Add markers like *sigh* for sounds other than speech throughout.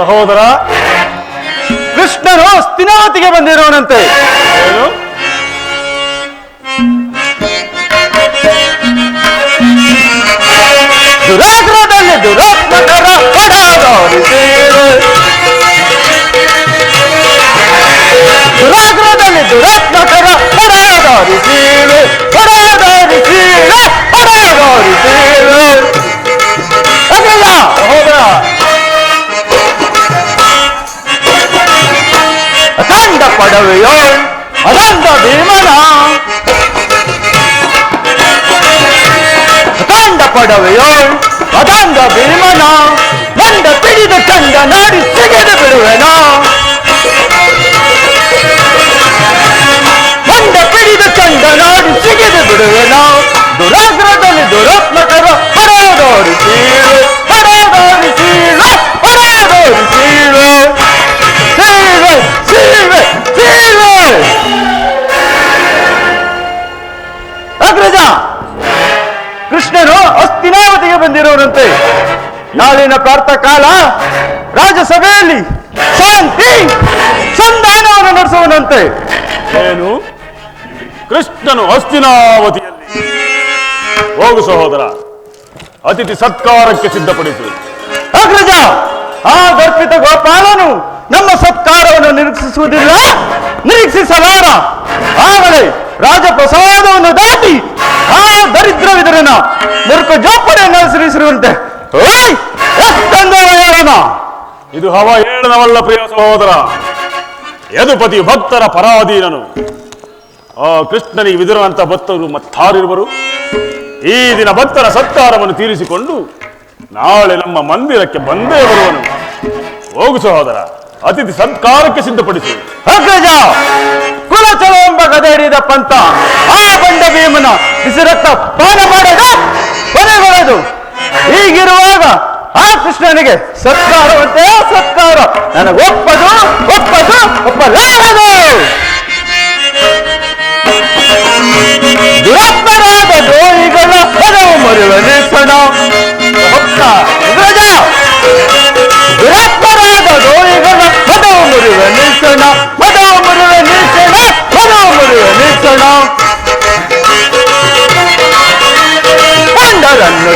ಸಹೋದರ ಕೃಷ್ಣನು ಸ್ಥಿನಾವತಿಗೆ ಬಂದಿರೋನಂತೆ. ಏನು? ದುರಾಗ್ರಹದಲ್ಲಿ ದುರಾತ್ಮಕರ ಹೊಡೆದೋರಿಸಿರು ದುರಾಗ್ರಹದಲ್ಲಿ ದುರಾತ್ಮಕರ ಹೊಡೆದೋರಿಸಿರು ಹೊಡೆದೋರಿಸಿರು ಹೊಡೆದೋರಿಸಿರು ಪಡವೆಯೋ ಅನಂತ ಭೀಮನ. ಅಖಂಡ ಪಡವೆಯೋ ಅದಂದ ಭೀಮನ. ನಾಳಿನ ಪ್ರಾರ್ಥ ಕಾಲ ರಾಜಸಭೆಯಲ್ಲಿ ಶಾಂತಿ ಸಂಧಾನವನ್ನು ನಡೆಸುವನಂತೆ. ಏನು? ಕೃಷ್ಣನು ಹಸ್ತಿನಾವತಿಯಲ್ಲಿ ಹೋಗು ಸಹೋದರ ಅತಿಥಿ ಸತ್ಕಾರಕ್ಕೆ ಸಿದ್ಧಪಡಿಸು. ಅಗ್ರಜ ಆ ದರ್ಪಿತ ಗೋಪಾಲನು ನಮ್ಮ ಸತ್ಕಾರವನ್ನು ನಿರೀಕ್ಷಿಸುವುದಿಲ್ಲ. ನಿರೀಕ್ಷಿಸಲಾರ. ಆಗಲೇ ರಾಜಪ್ರಸಾದವನ್ನು ದಾಟಿ ಆ ದರಿದ್ರವಿದರನ ಮುರುಕ ಜೋಪಡೆಯನ್ನು ಹೆಸರಿಸಿರುವಂತೆ ಓಯ್! ಎಷ್ಟೊಂದು ಇದು ಹವ ಏಳನವಲ್ಲ ಪ್ರಿಯ ಸಹೋದರ. ಯದುಪತಿ ಭಕ್ತರ ಪರಾಧೀನನು. ಆ ಕೃಷ್ಣನಿಗೆ ವಿದುರಂತ ಭಕ್ತರು ಮತ್ತಾರಿರುವರು. ಈ ದಿನ ಭಕ್ತರ ಸತ್ಕಾರವನ್ನು ತೀರಿಸಿಕೊಂಡು ನಾಳೆ ನಮ್ಮ ಮಂದಿರಕ್ಕೆ ಬಂದೇ ಬರುವನು. ಹೋಗು ಸಹೋದರ ಅತಿಥಿ ಸತ್ಕಾರಕ್ಕೆ ಸಿದ್ಧಪಡಿಸಿ. ಕುಲಚಲ ಎಂಬ ಕಥೆ ಹಿಡಿದ ಪಂಥ ಆ ಬಂಡ ಭೀಮನ ಬಿಸಿರಕ್ತ ಪಾನ ಮಾಡದ ಕೊನೆಗೊಳ್ಳದು. ಹೀಗಿರುವಾಗ ಆ ಕೃಷ್ಣನಿಗೆ ಸತ್ಕಾರವಂತೆ ಸತ್ಕಾರ ನನಗೆ, ಒಪ್ಪದು ಒಪ್ಪದು, ಒಪ್ಪಲಾರದು. ದುರಾತ್ಮರಾದ ದ್ರೋಹಿಗಳ ಪದವು ಮರುವ ನಿಲ್ಸಣ ಒಪ್ಪ ಅಗ್ರಜ ದುರಾತ್ಮರಾದ ದ್ರೋಹಿಗಳ ಪದವು ಮುರಿವ ನಿಲ್ಸಣ ಪದವು ಮುರಿವ ನಿಲ್ಸಣ ಪದವು ಮುರಿವ ನಿಲ್ಸಣ ಪಂಡರನ್ನು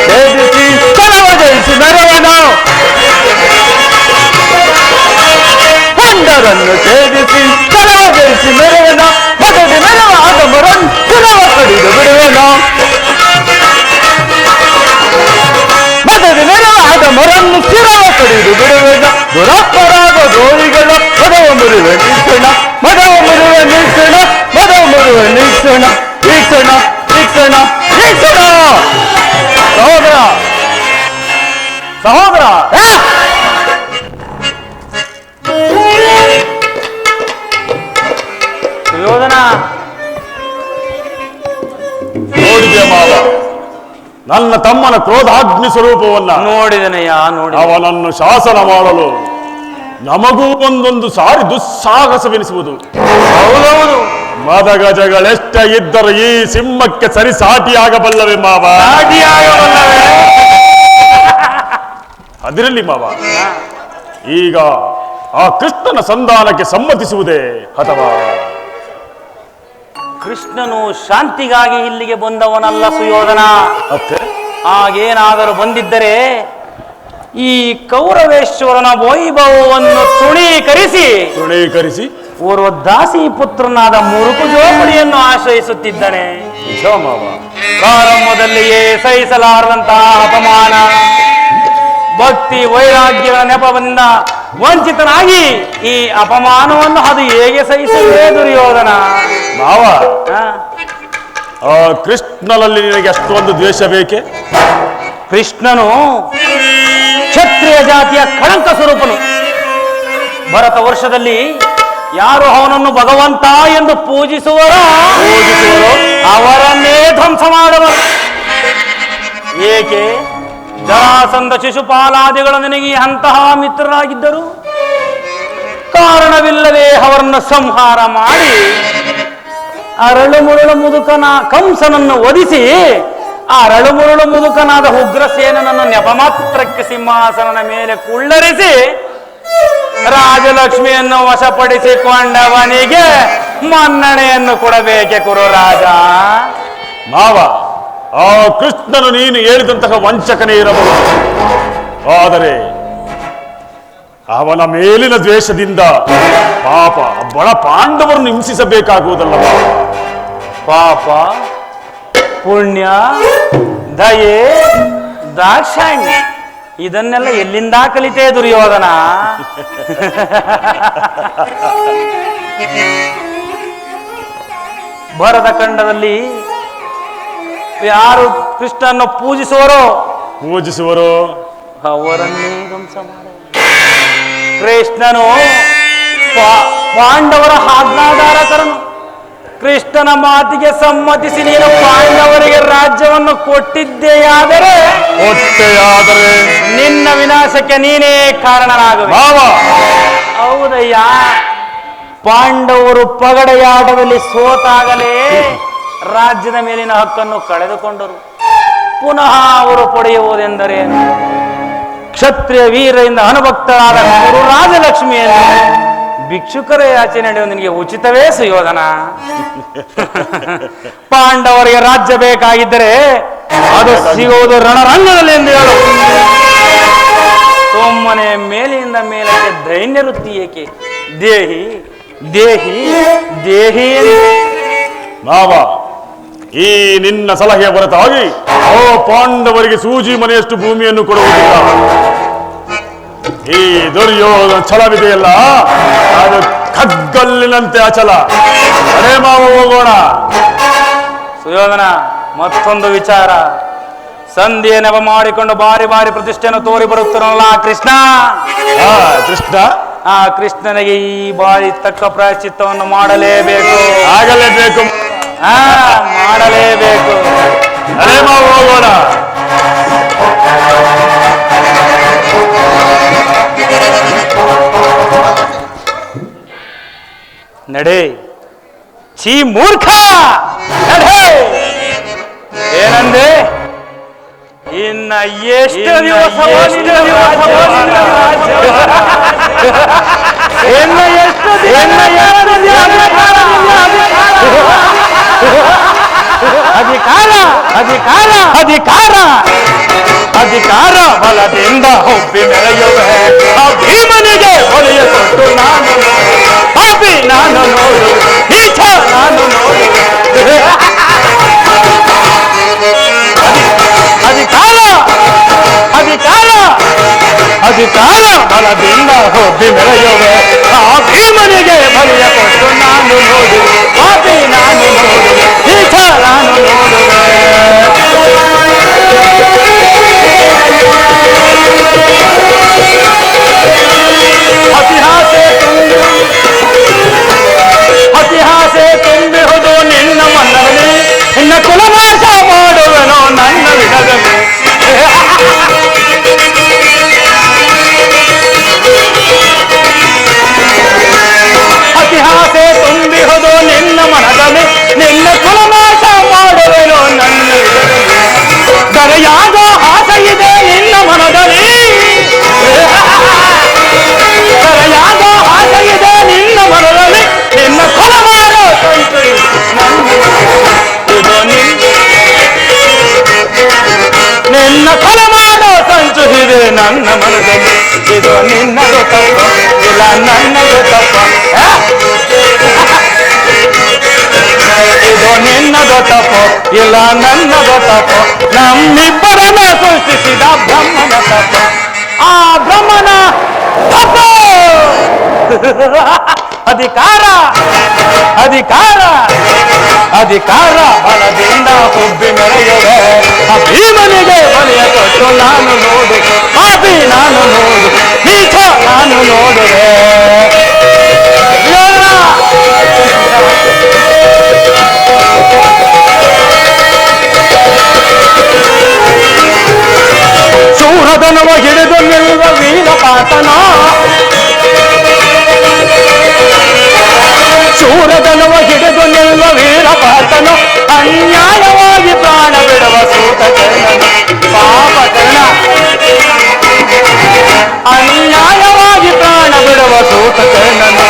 ಛೇದಿಸಿ ಕಳವ ಜಯಿಸಿ ಮೆರವನ ಮೆರವ ಆಗಮರನ್ ಪುನಃ ಕಡಿದು ಬಿಡುವನ ಮೆರವ ಆಗಮರನ್ನು ಸ್ಥಿರವ ಕಡಿದು ಬಿಡುವನ ದುರಾತ್ಮರಾದ ದ್ರೋಹಿಗಳ ಪದವ ಮುರಿವ ನಿಲ್ಸಣ ಮಗವ ನನ್ನ ತಮ್ಮನ ಕ್ರೋಧಾಗ್ನಿ ಸ್ವರೂಪವನ್ನ ನೋಡಿದನಯ್ಯ ನೋಡಿ ಅವನನ್ನು ಶಾಸನ ಮಾಡಲು ನಮಗೂ ಒಂದೊಂದು ಸಾರಿ ದುಸ್ಸಾಹಸವೆನಿಸುವುದು. ಹೌದೌದು. ಮದಗಜಗಳೆಷ್ಟ ಇದ್ದರೂ ಈ ಸಿಂಹಕ್ಕೆ ಸರಿ ಸಾಟಿಯಾಗಬಲ್ಲವೇ ಮಾವ? *laughs* ಅದಿರಲಿ ಮಾವ. ಈಗ ಆ ಕೃಷ್ಣನ ಸಂಧಾನಕ್ಕೆ ಸಮ್ಮತಿಸುವುದೇ ಅಥವಾ ಕೃಷ್ಣನು ಶಾಂತಿಗಾಗಿ ಇಲ್ಲಿಗೆ ಬಂದವನಲ್ಲ ಸುಯೋಧನ. ಹಾಗೇನಾದರೂ ಬಂದಿದ್ದರೆ ಈ ಕೌರವೇಶ್ವರನ ವೈಭವವನ್ನು ತೃಣೀಕರಿಸಿ ತೃಣೀಕರಿಸಿ ಪೂರ್ವದಾಸಿ ಪುತ್ರನಾದ ಮುರುಕು ಜೋಪಡಿಯನ್ನು ಆಶ್ರಯಿಸುತ್ತಿದ್ದಾನೆ. ಪ್ರಾರಂಭದಲ್ಲಿಯೇ ಸಹಿಸಲಾರದಂತಹ ಅಪಮಾನ. ಭಕ್ತಿ ವೈರಾಗ್ಯಗಳ ನೆಪದಿಂದ ವಂಚಿತನಾಗಿ ಈ ಅಪಮಾನವನ್ನು ಅದು ಹೇಗೆ ಸಹಿಸಲೇ ದುರ್ಯೋಧನ? ಮಾವ ಕೃಷ್ಣನಲ್ಲಿ ನಿನಗೆ ಅಷ್ಟೊಂದು ದ್ವೇಷ ಬೇಕೆ? ಕೃಷ್ಣನು ಕ್ಷತ್ರಿಯ ಜಾತಿಯ ಕಳಂಕ ಸ್ವರೂಪನು. ಭರತ ವರ್ಷದಲ್ಲಿ ಯಾರು ಅವನನ್ನು ಭಗವಂತ ಎಂದು ಪೂಜಿಸುವರೋ? ಅವರನ್ನೇ ಧ್ವಂಸ ಮಾಡುವರು. ಏಕೆ? ದಾಸಂದ ಶಿಶುಪಾಲಾದಿಗಳು ನನಗೆ ಅಂತಹ ಮಿತ್ರರಾಗಿದ್ದರು. ಕಾರಣವಿಲ್ಲದೆ ಅವರನ್ನು ಸಂಹಾರ ಮಾಡಿ ಅರಳು ಮುರುಳು ಮುದುಕನ ಕಂಸನನ್ನು ಒದಿಸಿ ಅರಳು ಮುರುಳು ಮುದುಕನಾದ ಉಗ್ರಸೇನನನ್ನು ನೆಪ ಮಾತ್ರಕ್ಕೆ ಸಿಂಹಾಸನದ ಮೇಲೆ ಕುಳ್ಳರಿಸಿ, ರಾಜಲಕ್ಷ್ಮಿಯನ್ನು ವಶಪಡಿಸಿಕೊಂಡವನಿಗೆ ಮನ್ನಣೆಯನ್ನು ಕೊಡಬೇಕೆ ಕುರು ರಾಜ. ಮಾವ, ಆ ಕೃಷ್ಣನು ನೀನು ಹೇಳಿದಂತಹ ವಂಚಕನೇ ಇರಬಹುದು. ಆದರೆ ಅವನ ಮೇಲಿನ ದ್ವೇಷದಿಂದ ಪಾಪ ಬಡ ಪಾಂಡವರನ್ನು ಹಿಂಸಿಸಬೇಕಾಗುವುದಲ್ಲ ಪಾಪ ಪುಣ್ಯ ದಯೆ ದಾಕ್ಷಾಣ್ಯ ಇದನ್ನೆಲ್ಲ ಎಲ್ಲಿಂದ ಕಲಿತೇ ದುರ್ಯೋಧನ? ಭರದ ಖಂಡದಲ್ಲಿ ಯಾರು ಕೃಷ್ಣನ್ನು ಪೂಜಿಸುವರೋ? ಪೂಜಿಸುವರು? ಅವರನ್ನೇ ಧ್ವಂಸ ಮಾಡ. ಕೃಷ್ಣನು ಪಾಂಡವರ ಆಜ್ಞಾಧಾರಕರನು ಕೃಷ್ಣನ ಮಾತಿಗೆ ಸಮ್ಮತಿಸಿ ನೀನು ಪಾಂಡವರಿಗೆ ರಾಜ್ಯವನ್ನು ಕೊಟ್ಟಿದ್ದೆಯಾದರೆ ಕೊಟ್ಟೆಯಾದರೆ ನಿನ್ನ ವಿನಾಶಕ್ಕೆ ನೀನೇ ಕಾರಣನಾಗುವೆ. ಮಾವ. ಹೌದಯ್ಯ. ಪಾಂಡವರು ಪಗಡೆಯಾಟದಲ್ಲಿ ಸೋತಾಗಲೇ ರಾಜ್ಯದ ಮೇಲಿನ ಹಕ್ಕನ್ನು ಕಳೆದುಕೊಂಡರು. ಪುನಃ ಅವರು ಪಡೆಯುವುದೆಂದರೇನು ಕ್ಷತ್ರಿಯ ವೀರರಿಂದ ಅನುಭಕ್ತರಾದ ಗುರು ರಾಜಲಕ್ಷ್ಮಿಯನ್ನು ಭಿಕ್ಷುಕರ ಯಾಚನೆ ನಡೆಯುವ ನಿನಗೆ ಉಚಿತವೇ ಸುಯೋಧನ? *laughs* ಪಾಂಡವರಿಗೆ ರಾಜ್ಯ ಬೇಕಾಗಿದ್ದರೆ ಅದು ಸಿಗುವುದು ರಣರಂಗದಲ್ಲಿ ಎಂದು ಹೇಳು. ಸೋಮನೆ ಮೇಲಿಂದ ಮೇಲಕ್ಕೆ ದೈನ್ಯ ವೃತ್ತಿ ಏಕೆ? ದೇಹಿ ದೇಹಿ ದೇಹಿ ಬಾಬಾ ಮಾವ ಈ ನಿನ್ನ ಸಲಹೆಯ ಹೊರತಾಗಿ ಓ ಪಾಂಡವರಿಗೆ ಸೂಜಿ ಮನೆಯಷ್ಟು ಭೂಮಿಯನ್ನು ಕೊಡುವುದಿಲ್ಲ. ಈ ದುರ್ಯೋಧನ ಛಲವಿದೆಯಲ್ಲ? ಅದು ಕಗ್ಗಲ್ಲಿನಂತೆ ಅಚಲ. ಅದೇ ಮಾವ ಹೋಗೋಣ. ಸುಯೋಧನ ಮತ್ತೊಂದು ವಿಚಾರ. ಸಂಧಿಯ ನೆಪ ಮಾಡಿಕೊಂಡು ಬಾರಿ ಬಾರಿ ಪ್ರತಿಷ್ಠೆಯನ್ನು ತೋರಿ ಬರುತ್ತಾನಲ್ಲ ಕೃಷ್ಣ? ಆ ಕೃಷ್ಣ? ಆ ಕೃಷ್ಣನಿಗೆ ಈ ಬಾರಿ ತಕ್ಕ ಪ್ರಾಯಶ್ಚಿತ್ತವನ್ನು ಮಾಡಲೇಬೇಕು. ಆಗಲೇಬೇಕು. ಮಾಡಲೇಬೇಕು ಅದೇ ಮಾವ ಹೋಗೋಣ ನಡೆ ಛೀ ಮೂರ್ಖ ನಡೆ ಏನಂದೆ ಇನ್ನ ಎಷ್ಟು ದಿವಸ ಎಷ್ಟು ದಿವಸ ಇನ್ನ ಎಷ್ಟು ಇನ್ನ ಎಷ್ಟು ಅಧಿಕಾರ ಅಧಿಕಾರ ಅಧಿಕಾರ ಅಧಿಕಾರ ಬಲದಿಂದ ಒಬ್ಬಿ ಮೆರೆಯುವೆ ಆ ಭೀಮನಿಗೆ ಹೊಲೆಯ ಕೊಟ್ಟು ನಾನು ಪಾಪಿ ನಾನು ನೋಡು ನೀಚ ನಾನು ನೋಡು ಅಧಿಕಾರ ಅಧಿಕಾರ ಅಧಿಕಾರ ಬಲದಿಂದ ಒಬ್ಬಿ ಮೆರೆಯುವೆ ಆ ಭೀಮನಿಗೆ ಬಲಿಯ ಕೊಟ್ಟು ನಾನು ನೋಡು ನನ್ನ ಮನದಲ್ಲಿ ಇದು ನಿನ್ನದು ತಪ್ಪ ಇಲ್ಲ, ನನ್ನದು ತಪ್ಪ? ಇದು ನಿನ್ನದು ತಪ್ಪು ಇಲ್ಲ, ನನ್ನದು ತಪ್ಪು ನಮ್ಮಿಬ್ಬರನ್ನ ಸೃಷ್ಟಿಸಿದ ಬ್ರಹ್ಮನ ತಪ್ಪ ಆ ಬ್ರಹ್ಮನ ತಪ್ಪು *laughs* ಅಧಿಕಾರ! ಅಧಿಕಾರ! ಅಧಿಕಾರ ಬಲದಿಂದ ಹುಬ್ಬಿ ಮೆರೆಯುವೆ ಆ ಭೀಮನಿಗೆ ಬಲಿಯ ಕೊಟ್ಟು ನಾನು ನೋಡು. ಪಾಪಿ ನಾನು ನೋಡು. ನೀಚ ನಾನು ನೋಡುವೆ ಸೂರದನವ ಹಿಡಿದು ನಿಲ್ಲುವ ವೀರ ಪಾತನ. ಹಿಡಿದು ನಿಲ್ಲುವ ವೀರಪಾತನು ಅನ್ಯಾಯವಾಗಿ ಪ್ರಾಣ ಬಿಡುವ ಸೂತ ಕರ್ಣನು ಪಾಪ ಕರ್ಣ ಅನ್ಯಾಯವಾಗಿ ಪ್ರಾಣ ಬಿಡುವ ಕೃತಕೇನನು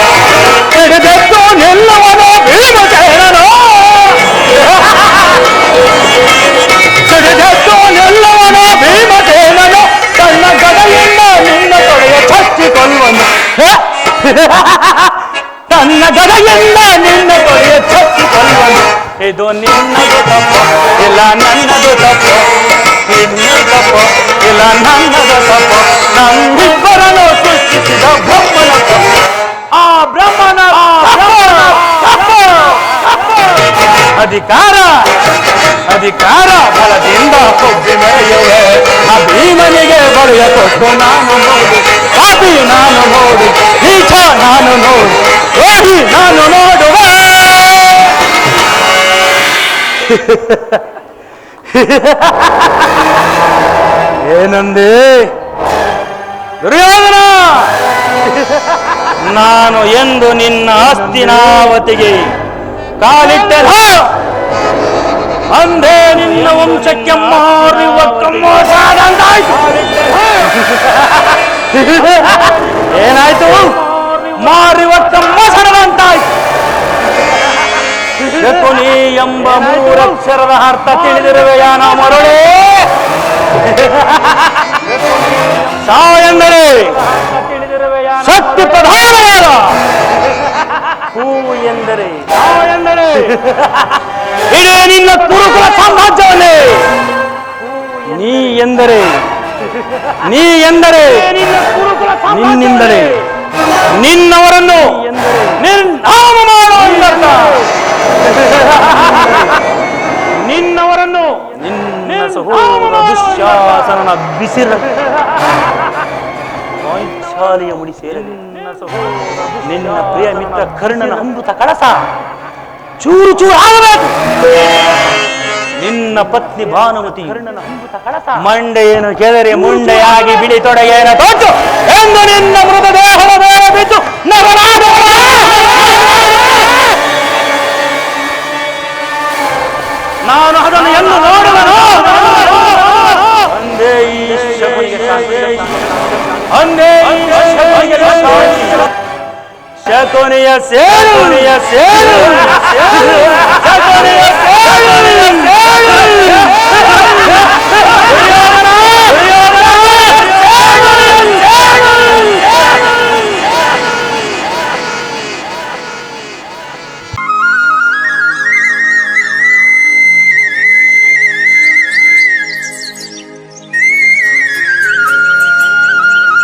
ಹಿಡಿದೆದ್ದು ನಿಲ್ಲವನು ಭೀಮಸೇನನು ಇದು ನಿನ್ನದು ತಪ್ಪು ಇಲ್ಲ ನನ್ನದು ತಪ್ಪು ನಿನ್ನ ತಪ್ಪು ಇಲ್ಲ ನನ್ನದು ತಪ್ಪು ನಮ್ಮಿಬ್ಬರನ್ನು ಸೃಷ್ಟಿಸಿದ ಬ್ರಹ್ಮನ ತಪ್ಪು ಆ ಬ್ರಹ್ಮನ. ಅಧಿಕಾರ ಅಧಿಕಾರ, ಬಲದಿಂದ ಕೊಬ್ಬಿ ಮೆರೆಯುವೆ ಆ ಭೀಮನಿಗೆ ಬಳಿಯ ಕೊಟ್ಟು ನಾನು ನೋಡು ಪಾಪಿ ನಾನು ನೋಡು ನೀಚ ನಾನು ನಾನು ಏನಂದೆ? ದುರ್ಯೋಧನ! ನಾನು ಎಂದು ನಿನ್ನ ಆಸ್ತಿನಾವತಿಗೆ ಕಾಲಿಟ್ಟೆ ಅಂದೆ ನಿನ್ನ ವಂಶಕ್ಕೆ ಮಾರುವ ಕಮ್ಮೋಸಾದಂತಾಯ್ತು ಏನಾಯ್ತು? ಮಾರುವ ಕಮ್ಮೋಸಡದಂತಾಯ್ತು ಶಕುನಿ ಎಂಬ ಮೂರಕ್ಷರದ ಅರ್ಥ ತಿಳಿದಿರುವೆಯ ನಾ ಮರಳೇ? ಸಾ ಎಂದರೆ ಶಕ್ತಿ ಪ್ರಧಾನವಾದ ಹೂವು ಎಂದರೆ ಎಂದರೆ ಇಡೀ ನಿನ್ನ ಕುರುಕುಲ ಸಾಮ್ರಾಜ್ಯವನ್ನೇ. ನೀ ಎಂದರೆ ನೀ ಎಂದರೆ ನಿನ್ನಿಂದಲೇ ನಿನ್ನವರನ್ನು ನಿರ್ನಾಮ ಮಾಡು ಎಂದರ್ಥ ನಿನ್ನವರನ್ನು ನಿನ್ನ ಸಹೋದರ ದುಶ್ಯಾಸನನ ಬಿಸಿರ. ಪಾಂಚಾಲಿಯ ಮುಡಿ ಸೇರಲಿ. ನಿನ್ನ ಪ್ರಿಯ ಮಿತ್ರ ಕರ್ಣನ ಅಮೃತ ಕಳಸ. ಚೂರು ಚೂರು ಆಗಬೇಕು. ನಿನ್ನ ಪತ್ನಿ ಭಾನುಮತಿ ಕರ್ಣನ ಅಮೃತ ಕಳಸ. ಮಂಡೆಯನ್ನು ಕೆದರಿ ಮುಂಡೆಯಾಗಿ ಬಿಳಿ ತೊಡಗೇನ ತೋಚು ಎಂದು ನಿನ್ನ ಮೃತದೇಹದ ಮೇಲೆ ಬಿದ್ದು ನರನಾದ ನಾನು ಅದನ್ನು ಎಲ್ಲೂ ನೋಡುವನು? ಶಕುನಿಗೆ ಶಾಶ್ವತ ಅಂದೇ ಈ ಶಕುನಿಗೆ ಶಾಶ್ವತ ಶಕುನಿಯ ಸೇರುನಿಯ ಸೇರು ಶಕುನಿಯ ಸೇರುನಿಯ